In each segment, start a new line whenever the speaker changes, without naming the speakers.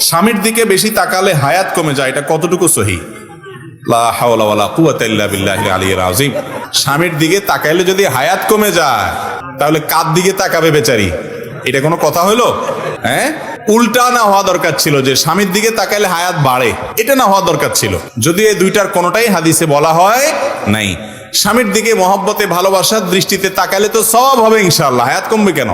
স্বামীর দিকে বেশি তাকালে হায়াত কমে যায়, এটা কতটুকু সহি? স্বামীর দিকে তাকাইলে যদি হায়াত কমে যায়, তাহলে কার দিকে তাকাবে বেচারি? এটা কোনো কথা হলো হ্যাঁ? উল্টা না হওয়া দরকার ছিল, যে স্বামীর দিকে তাকাইলে হায়াত বাড়ে, এটা না হওয়া দরকার ছিল। যদি এই দুইটার কোনোটাই হাদিসে বলা হয়, নাই। স্বামীর দিকে মহব্বতে, ভালোবাসার দৃষ্টিতে তাকালে তো সব হবে ইনশাআল্লাহ। হায়াত কমবে কেন?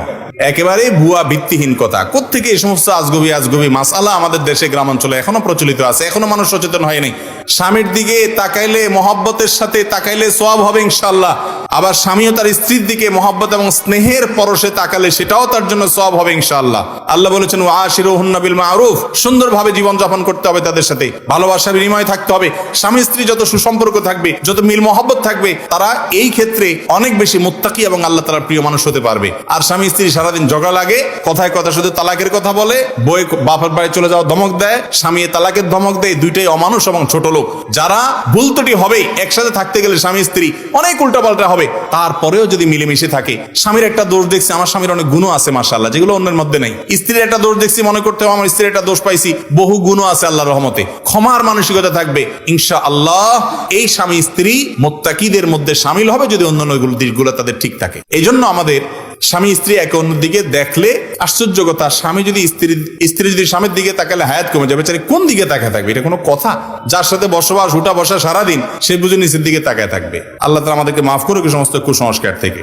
একেবারে ভুয়া, ভিত্তিহীন কথা। কোত্থেকে এই সমস্ত আজগবি আজগবি মাসালা আমাদের দেশে, গ্রামাঞ্চলে এখনও প্রচলিত আছে, এখনও মানুষ সচেতন হয়নি স্বামীর দিকে তাকাইলে মহব্বতের সাথে তাকাইলে সব হবে ইনশাআল্লাহ। আবার স্বামীও তার স্ত্রীর দিকে মহব্বত এবং স্নেহের পরশে তাকালে সেটাও তার জন্য সব হবে ইনশাআল্লাহ। আল্লাহ বলেছেন ও আশিরুহুন্না বিল মারুফ। সুন্দরভাবে জীবন যাপন করতে হবে তাদের সাথে। ভালোবাসা বিনিময় থাকতে হবে। স্বামী স্ত্রী যত সুসম্পর্ক থাকবে, যত মিল মহব্বত থাকবে তারা এই ক্ষেত্রে অনেক বেশি মুত্তাকি এবং আল্লাহ তালার প্রিয় মানুষ হতে পারবে। আর স্বামী স্ত্রী সারাদিন ঝগড়া লাগে, কথায় কথা শুধু তালাকের কথা বলে বই বাপের বাড়ি চলে যাওয়া ধমক দেয়, স্বামী তালাকের ধমক দেয়, দুইটাই অমানুষ এবং ছোট লোক। যারা ভুল ত্রুটি হবে, একসাথে থাকতে গেলে স্বামী স্ত্রী অনেক উল্টাপাল্টা হবে। তারপরেও যদি মিলেমিশে থাকে, স্বামীর একটা দোষ দেখছি, আমার স্বামীর অনেক গুণ আছে মাসাল্লাহ যেগুলো অন্যের মধ্যে নেই। স্ত্রীর একটা দোষ দেখছি, মনে করতে আমার স্ত্রীর একটা দোষ পাইছি, বহু গুণ আছে আল্লাহর রহমতে। ক্ষমার মানসিকতা থাকবে ইনশা আল্লাহ এই স্বামী স্ত্রী মোত্তাকিদের মধ্যে সামিল হবে যদি অন্যান্য দিকগুলো তাদের ঠিক থাকে। এই জন্য আমাদের স্বামী স্ত্রী একে অন্যের দিকে দেখলে আশ্চর্য কথা, স্বামী যদি স্ত্রী স্ত্রী যদি স্বামীর দিকে তাকালে হায়াত কমে যাবে বেচারি কোন দিকে তাকায় থাকবে? এটা কোনো কথা? যার সাথে বসবাস, উঠা বসা সারাদিন সে বুঝে নিচের দিকে তাকায় থাকবে। আল্লাহ তালা আমাদেরকে মাফ করুক সমস্ত কুসংস্কার থেকে।